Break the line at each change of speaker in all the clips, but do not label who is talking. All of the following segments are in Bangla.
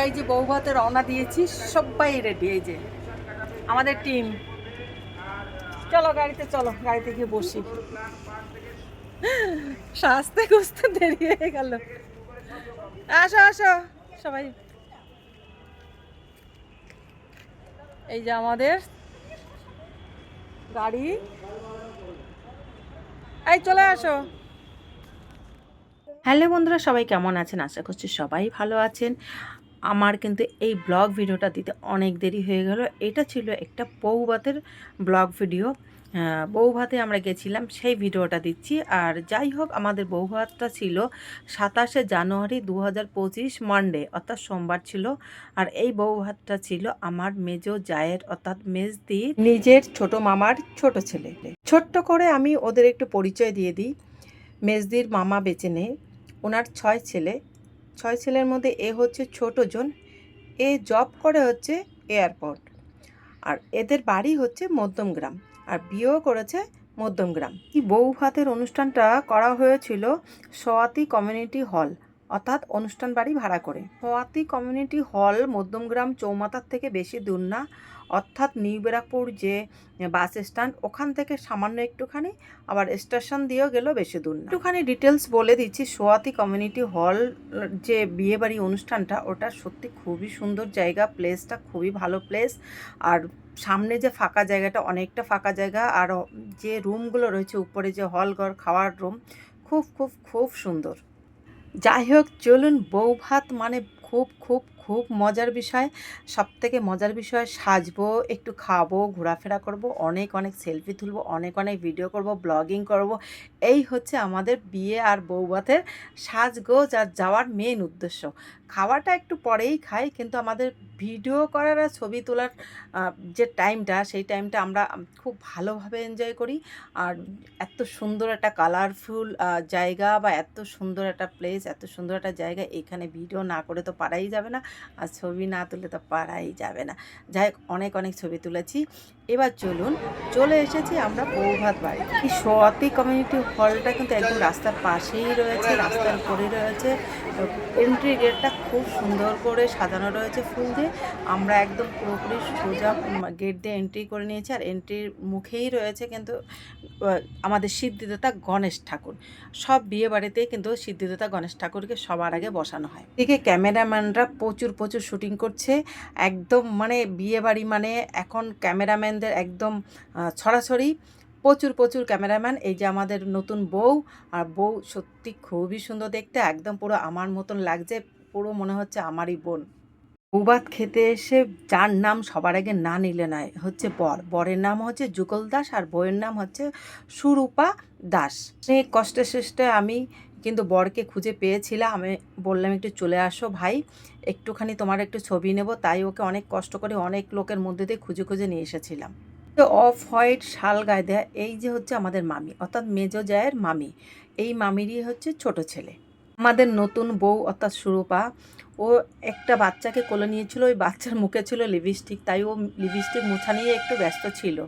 আমরা এই যে বৌভাতে রওনা দিয়েছি, সবাই রেডি এই যে আমাদের টিম চলো গাড়িতে চলো, গাড়িতে গিয়ে বসি। সাজতে খুঁজতে দেরি হয়ে গেল। আসো আসো, সবাই। এই যে আমাদের গাড়ি। এই, চলে আসো। হ্যালো বন্ধুরা, সবাই কেমন আছেন? আশা করছি সবাই ভালো আছেন। আমার কিন্তু এই ব্লগ ভিডিওটা দিতে অনেক দেরি হয়ে গেল। এটা ছিল একটা বৌভাতের ব্লগ ভিডিও। বৌভাতে আমরা গেছিলাম, সেই ভিডিওটা দিচ্ছি। আর যাই হোক, আমাদের বৌভাতটা ছিল সাতাশে জানুয়ারি দু হাজার পঁচিশ মানডে অর্থাৎ সোমবার ছিল। আর এই বৌভাতটা ছিল আমার মেজ জায়ের, অর্থাৎ মেজদি নিজের ছোট মামার ছোট ছেলে ছোট্ট করে আমি ওদের একটু পরিচয় দিয়ে দিই। মেজদির মামা বেঁচে নেই, ওনার ছয় ছেলে। ছয় ছেলের মধ্যে এ হচ্ছে ছোট জন এ জব করে হচ্ছে এয়ারপোর্ট আর এদের বাড়ি হচ্ছে মধ্যমগ্রাম। আর বিয়েও করেছে মধ্যমগ্রাম। বউ ভাতের অনুষ্ঠানটা করা হয়েছিল সোয়াতি কমিউনিটি হল। অর্থাৎ অনুষ্ঠান বাড়ি ভাড়া করে। সোয়াতি কমিউনিটি হল মধ্যমগ্রাম চৌমাথার থেকে বেশি দূর না। অর্থাৎ নিউ ব্যারাকপুর যে বাস স্ট্যান্ড, ওখান থেকে সামান্য একটুখানি, আবার স্টেশন দিয়েও গেলেও বেশি দূর না। একটুখানি ডিটেলস বলে দিচ্ছি, সোয়াতি কমিউনিটি হল যে বিয়েবাড়ি অনুষ্ঠানটা, ওটা সত্যি খুবই সুন্দর জায়গা, প্লেসটা খুবই ভালো প্লেস। আর সামনে যে ফাঁকা জায়গাটা, অনেকটা ফাঁকা জায়গা, আর যে রুমগুলো রয়েছে, উপরে যে হল ঘর, খাওয়ার রুম, খুব খুব খুব সুন্দর। যাই হোক চলুন বউ ভাত মানে খুব খুব খুব মজার বিষয়। সব থেকে মজার বিষয়, সাজবো, একটু খাব, ঘোরাফেরা করব, অনেক অনেক সেলফি তুলবো, অনেক অনেক ভিডিও করব, ব্লগিং করব। এই হচ্ছে আমাদের বিয়ে আর বৌভাতের সাজগোজ আর যাওয়ার মেন উদ্দেশ্য। খাওয়াটা একটু পরেই খাই, কিন্তু আমাদের ভিডিও করার আর ছবি তোলার যে টাইমটা, সেই টাইমটা আমরা খুব ভালোভাবে এনজয় করি। আর এত সুন্দর একটা কালারফুল জায়গা বা এত সুন্দর একটা প্লেস এত সুন্দর একটা জায়গা, এখানে ভিডিও না করে তো পারাই যাবে না। আর ছবি না তুলে তো পারাই যাবে না। যাই অনেক অনেক ছবি তুলেছি। এবার চলুন, চলে এসেছি আমরা বৌভাত বাড়ি। এই সোয়াতি কমিউনিটি হলটা কিন্তু একদম রাস্তার পাশেই রয়েছে, রাস্তার উপরেই রয়েছে। এন্ট্রি গেটটা খুব সুন্দর করে সাজানো রয়েছে ফুল দিয়ে। আমরা একদম পুরোপুরি সোজা গেট দিয়ে এন্ট্রি করে নিয়েছি। আর এন্ট্রির মুখেই রয়েছে কিন্তু আমাদের সিদ্ধিদাতা গণেশ ঠাকুর। সব বিয়ে বাড়িতেই কিন্তু সিদ্ধিদাতা গণেশ ঠাকুরকে সবার আগে বসানো হয়। এদিকে ক্যামেরাম্যানরা প্রচুর প্রচুর প্রচুর শুটিং করছে। একদম মানে বিয়ে বাড়ি মানে এখন ক্যামেরাম্যানদের একদম ছড়াছড়ি। প্রচুর প্রচুর ক্যামেরাম্যান এই যে আমাদের নতুন বউ, আর বউ সত্যি খুবই সুন্দর দেখতে। একদম পুরো আমার মতন লাগছে, পুরো মনে হচ্ছে আমারই বোন। বৌভাত খেতে এসে যার নাম সবার আগে না নিলে নয় হচ্ছে বর। বরের নাম হচ্ছে যুগল দাস, আর বউয়ের নাম হচ্ছে সুরূপা দাস। অনেক কষ্টে শেষে আমি কিন্তু বরকে খুঁজে পেয়েছিলাম। আমি বললাম, একটু চলে আসো ভাই, একটুখানি তোমার একটু ছবি নেব। তাই ওকে অনেক কষ্ট করে অনেক লোকের মধ্যে দিয়ে খুঁজে খুঁজে নিয়ে এসেছিলাম। অফ হোয়াইট শাল গায়ে দেয়া, এই যে হচ্ছে আমাদের মামি, অর্থাৎ মেজো জায়ের মামি, এই মামিরই হচ্ছে ছোট ছেলে। আমাদের নতুন বউ, অর্থাৎ সুরূপা, ও একটা বাচ্চাকে কোলে নিয়েছিল, ওই বাচ্চার মুখে ছিল লিপস্টিক তাই ও লিপস্টিক মুছা নিয়ে একটু ব্যস্ত ছিল।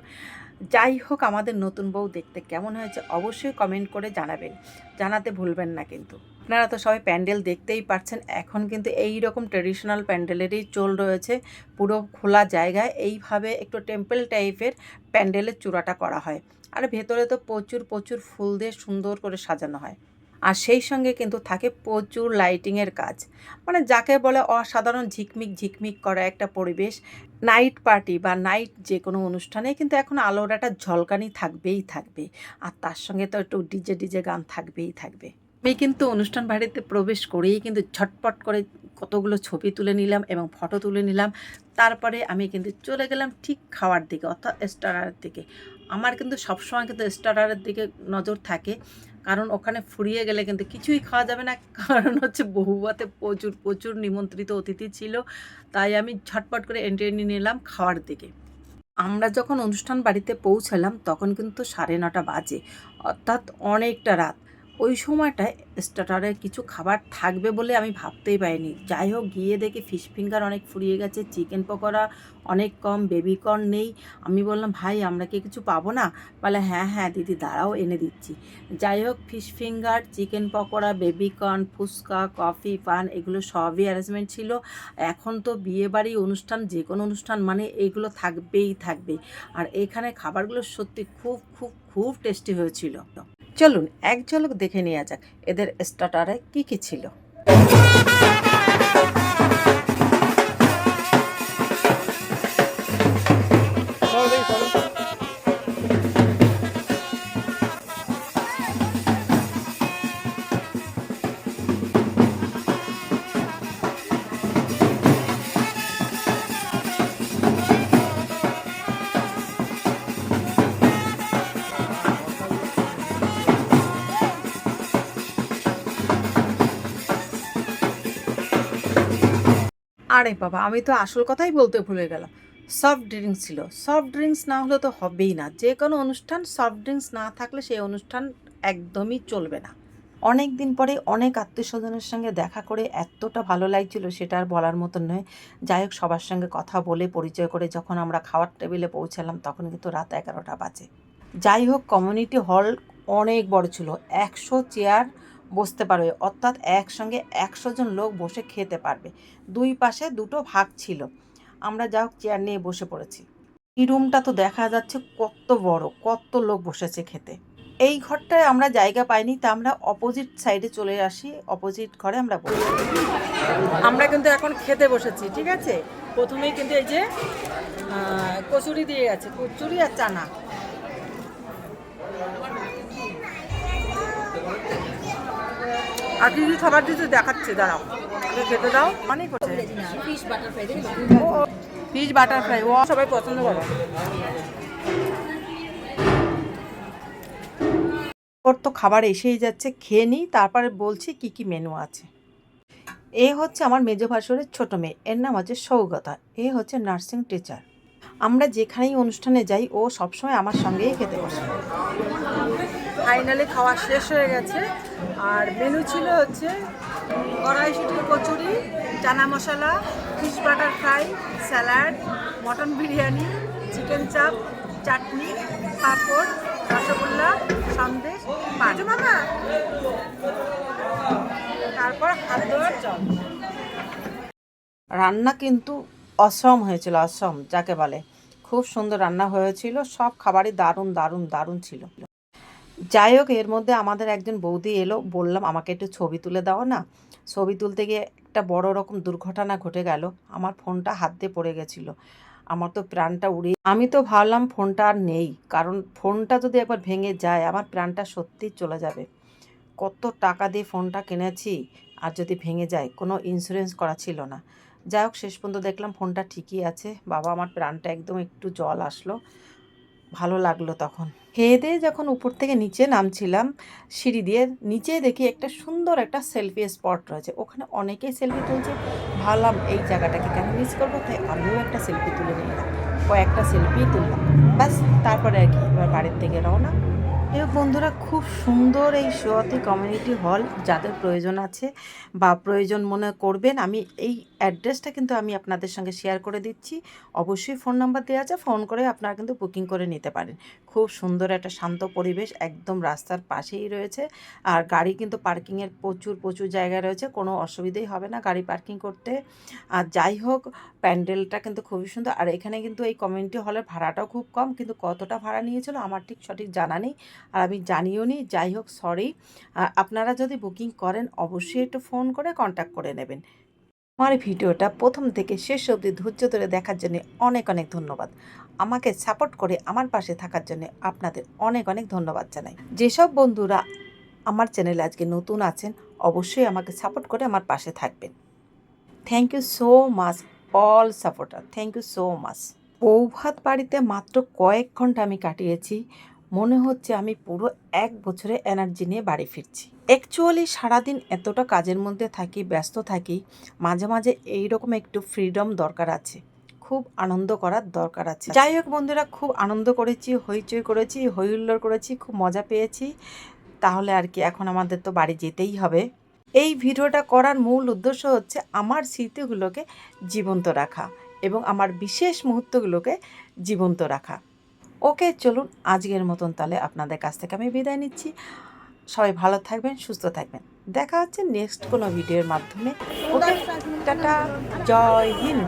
যাই হোক আমাদের নতুন বউ দেখতে কেমন হয়েছে অবশ্যই কমেন্ট করে জানাবেন। জানাতে ভুলবেন না কিন্তু। আপনারা তো সবাই প্যান্ডেল দেখতেই পারছেন, এখন কিন্তু এই রকম ট্রেডিশনাল প্যান্ডেলেরই চল রয়েছে, পুরো খোলা জায়গায়। এইভাবে একটু টেম্পল টাইপের প্যান্ডেলের চূড়াটা করা হয়। আর ভেতরে তো প্রচুর প্রচুর ফুল দিয়ে সুন্দর করে সাজানো হয়। আর সেই সঙ্গে কিন্তু থাকে প্রচুর লাইটিংয়ের কাজ। মানে যাকে বলে অসাধারণ ঝিকমিক ঝিকমিক করা একটা পরিবেশ নাইট পার্টি বা নাইট যে কোনো অনুষ্ঠানে কিন্তু এখন আলোর একটা ঝলকানি থাকবেই থাকবে। আর তার সঙ্গে তো একটু ডিজে ডিজে গান থাকবেই থাকবে। আমি কিন্তু অনুষ্ঠান বাড়িতে প্রবেশ করেই কিন্তু ঝটপট করে কতগুলো ছবি তুলে নিলাম এবং ফটো তুলে নিলাম। তারপরে আমি কিন্তু চলে গেলাম ঠিক খাওয়ার দিকে, অর্থাৎ স্টারারের দিকে। আমার কিন্তু সবসময় কিন্তু স্টারারের দিকে নজর থাকে। কারণ ওখানে ফুরিয়ে গেলে কিন্তু কিছুই খাওয়া যাবে না। কারণ হচ্ছে বহুবাতে প্রচুর প্রচুর নিমন্ত্রিত অতিথি ছিল। তাই আমি ঝটপট করে এন্ট্রি নিলাম খাওয়ার দিকে। আমরা যখন অনুষ্ঠান বাড়িতে পৌঁছালাম তখন কিন্তু সাড়ে নটা বাজে। অর্থাৎ অনেকটা রাত। ওই সময়টায় স্টার্টারে কিছু খাবার থাকবে বলে আমি ভাবতেই পারিনি। যাই হোক, গিয়ে দেখি ফিশ ফিঙ্গার অনেক ফুরিয়ে গেছে চিকেন পকোড়া অনেক কম বেবি কর্ন নেই। আমি বললাম, ভাই, আমরা কি কিছু পাবো না? বলে হ্যাঁ হ্যাঁ দিদি, দাঁড়াও, এনে দিচ্ছি। যাই হোক fish finger chicken pakora baby corn phuchka coffee পান এগুলো সবই অ্যারেঞ্জমেন্ট ছিল। এখন তো বিয়েবাড়ি অনুষ্ঠান, যে কোনো অনুষ্ঠান মানে এগুলো থাকবেই থাকবে। আর এখানে খাবারগুলো সত্যি খুব খুব খুব টেস্টি হয়েছিল। চলুন এক ঝলক দেখে নেওয়া যাক এদের স্টার্টারে কী কী ছিল। আরে বাবা, আমি তো আসল কথাই বলতে ভুলে গেলাম। সফট ড্রিঙ্কস ছিল। সফট ড্রিঙ্কস না হলে তো হবেই না। যে কোনো অনুষ্ঠান সফট ড্রিঙ্কস না থাকলে সেই অনুষ্ঠান একদমই চলবে না। অনেক দিন পরে অনেক আত্মীয় স্বজনের সঙ্গে দেখা করে এতটা ভালো লাগছিল সেটা আর বলার মতন নয়। যাই হোক, সবার সঙ্গে কথা বলে পরিচয় করে যখন আমরা খাওয়ার টেবিলে পৌঁছালাম, তখন কিন্তু রাত এগারোটা বাজে। যাই হোক কমিউনিটি হল অনেক বড় ছিল। একশো চেয়ার বসতে পারবে। অর্থাৎ একসঙ্গে একশো জন লোক বসে খেতে পারবে। দুই পাশে দুটো ভাগ ছিল। আমরা যা হোক চেয়ার নিয়ে বসে পড়েছি। এই রুমটা তো দেখা যাচ্ছে কত বড়, কত লোক বসেছে খেতে। এই ঘরটায় আমরা জায়গা পাইনি, তা আমরা অপোজিট সাইডে চলে আসি। অপোজিট ঘরে আমরা বসি আমরা কিন্তু এখন খেতে বসেছি, ঠিক আছে? প্রথমেই কিন্তু এই যে কচুরি দিয়ে গেছে কচুরি আর চানা। আর কি কি খাবার দিতে দেখাচ্ছে, দাঁড়াও। আগে খেতে দাও অনেক করছে।
ফিশ বাটার ফ্রাই
ও সবাই পছন্দ করে। ওর তো খাবার এসেই যাচ্ছে, খেয়ে নিই, তারপরে বলছি কি কি মেনু আছে। এ হচ্ছে আমার মেজো ভাসুরের ছোট মেয়ে, এর নাম হচ্ছে সৌগতা, এ হচ্ছে নার্সিং টিচার আমরা যেখানেই অনুষ্ঠানে যাই, ও সবসময় আমার সঙ্গেই খেতে বসে। ফাইনালি খাওয়া শেষ হয়ে গেছে। আর মেনু ছিল হচ্ছে কড়াইশুটি kachori, chana masala fish butter fry salad mutton biryani chicken chaap chutney papad, rasgulla, Sandesh, পাঁচু। মামা তারপর হাত ধোয়ার রান্না কিন্তু অসম হয়েছিল অসম যাকে বলে। খুব সুন্দর রান্না হয়েছিল, সব খাবারই দারুণ দারুণ দারুণ ছিল। যাই হোক, এর মধ্যে আমাদের একজন বৌদি এলো, বললাম, আমাকে একটু ছবি তুলে দাও না? ছবি তুলতে গিয়ে একটা বড় রকম দুর্ঘটনা ঘটে গেল। আমার ফোনটা হাত দিয়ে পড়ে গেছিল। আমার তো প্রাণটা উড়ে আমি তো ভাবলাম ফোনটা আর নেই, কারণ ফোনটা যদি একবার ভেঙে যায়, আমার প্রাণটা সত্যিই চলে যাবে। কত টাকা দিয়ে ফোনটা কিনেছি আর যদি ভেঙে যায়, কোনো ইন্স্যুরেন্স করা ছিল না। যাই হোক, শেষ পর্যন্ত দেখলাম ফোনটা ঠিকই আছে। বাবা, আমার প্রাণটা একদম একটু জল আসলো। ভালো লাগল তখন। খেয়ে দিয়ে যখন উপর থেকে নিচে নামছিলাম, সিঁড়ি দিয়ে নিচে দেখি একটা সুন্দর একটা সেলফি স্পট রয়েছে। ওখানে অনেকেই সেলফি তুলছে। ভাবলাম, এই জায়গাটাকে কেন মিস করব? তাই আমিও একটা সেলফি তুলে নিলাম। কয়েকটা সেলফি তুললাম। ব্যাস, তারপরে আর কি, এবার বাড়ির থেকে রওনা। এই বন্ধুরা, খুব সুন্দর এই সোয়াতি কমিউনিটি হল যাদের প্রয়োজন আছে বা প্রয়োজন মনে করবেন, আমি এই অ্যাড্রেসটা কিন্তু আমি আপনাদের সঙ্গে শেয়ার করে দিচ্ছি। অবশ্যই ফোন নাম্বার দেওয়া আছে, ফোন করে আপনারা কিন্তু বুকিং করে নিতে পারেন। খুব সুন্দর একটা শান্ত পরিবেশ, একদম রাস্তার পাশেই রয়েছে। আর গাড়ি কিন্তু পার্কিংয়ের প্রচুর প্রচুর জায়গা রয়েছে, কোনো অসুবিধাই হবে না গাড়ি পার্কিং করতে। আর যাই হোক, প্যান্ডেলটা কিন্তু খুবই সুন্দর। আর এখানে কিন্তু এই কমিউনিটি হলের ভাড়াটাও খুব কম, কিন্তু কতটা ভাড়া নিয়েছিল আমার ঠিক সঠিক জানা নেই। আর আমি জানিও নি, যাই হোক সরি আপনারা যদি বুকিং করেন, অবশ্যই একটু ফোন করে কন্ট্যাক্ট করে নেবেন। আমার ভিডিওটা প্রথম থেকে শেষ অবধি ধৈর্য ধরে দেখার জন্য অনেক অনেক ধন্যবাদ। আমাকে সাপোর্ট করে আমার পাশে থাকার জন্য আপনাদের অনেক অনেক ধন্যবাদ জানাই। যেসব বন্ধুরা আমার চ্যানেলে আজকে নতুন আছেন, অবশ্যই আমাকে সাপোর্ট করে আমার পাশে থাকবেন। Thank you so much all supporter thank you so much বৌভাত বাড়িতে মাত্র কয়েক ঘণ্টা আমি কাটিয়েছি। মনে হচ্ছে আমি পুরো এক বছরে এনার্জি নিয়ে বাড়ি ফিরছি। অ্যাকচুয়ালি সারাদিন এতটা কাজের মধ্যে থাকি, ব্যস্ত থাকি, মাঝে মাঝে এইরকম একটু ফ্রিডম দরকার আছে। খুব আনন্দ করার দরকার আছে। যাই হোক বন্ধুরা, খুব আনন্দ করেছি, হইচই করেছি হইহুল্লোড় করেছি, খুব মজা পেয়েছি। তাহলে আর কি, এখন আমাদের তো বাড়ি যেতেই হবে। এই ভিডিওটা করার মূল উদ্দেশ্য হচ্ছে আমার স্মৃতিগুলোকে জীবন্ত রাখা এবং আমার বিশেষ মুহূর্তগুলোকে জীবন্ত রাখা। ওকে, চলুন আজকের মতন তাহলে আপনাদের কাছ থেকে আমি বিদায় নিচ্ছি। সবাই ভালো থাকবেন, সুস্থ থাকবেন। দেখা হচ্ছে নেক্সট কোনো ভিডিওর মাধ্যমে। Okay, tata, Jai Hind.